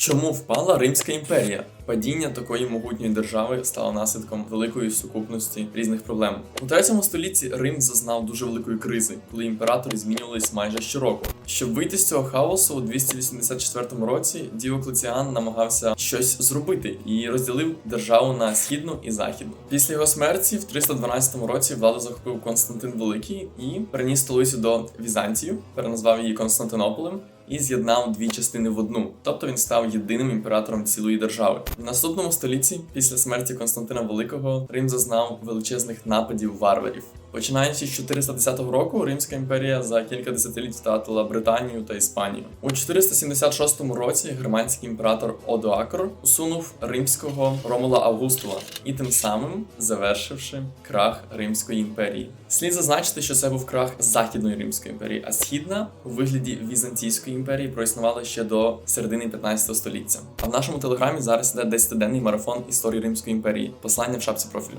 Чому впала Римська імперія? Падіння такої могутньої держави стало наслідком великої сукупності різних проблем. У третьому столітті Рим зазнав дуже великої кризи, коли імператори змінювались майже щороку. Щоб вийти з цього хаосу, у 284 році Діоклетіан намагався щось зробити і розділив державу на східну і західну. Після його смерті в 312 році владу захопив Константин Великий і переніс столицю до Візантію, переназвав її Константинополем і з'єднав дві частини в одну, тобто він став єдиним імператором цілої держави. В наступному столітті, після смерті Константина Великого, Рим зазнав величезних нападів варварів. Починаючи з 410 року, Римська імперія за кілька десятиліть втратила Британію та Іспанію. У 476 році германський імператор Одоакр усунув римського Ромула Августула і тим самим завершивши крах Римської імперії. Слід зазначити, що це був крах Західної Римської імперії, а східна у вигляді Візантійської імперії проіснувала ще до середини 15 століття. А в нашому телеграмі зараз іде 10-денний марафон історії Римської імперії. Послання в шапці профілю.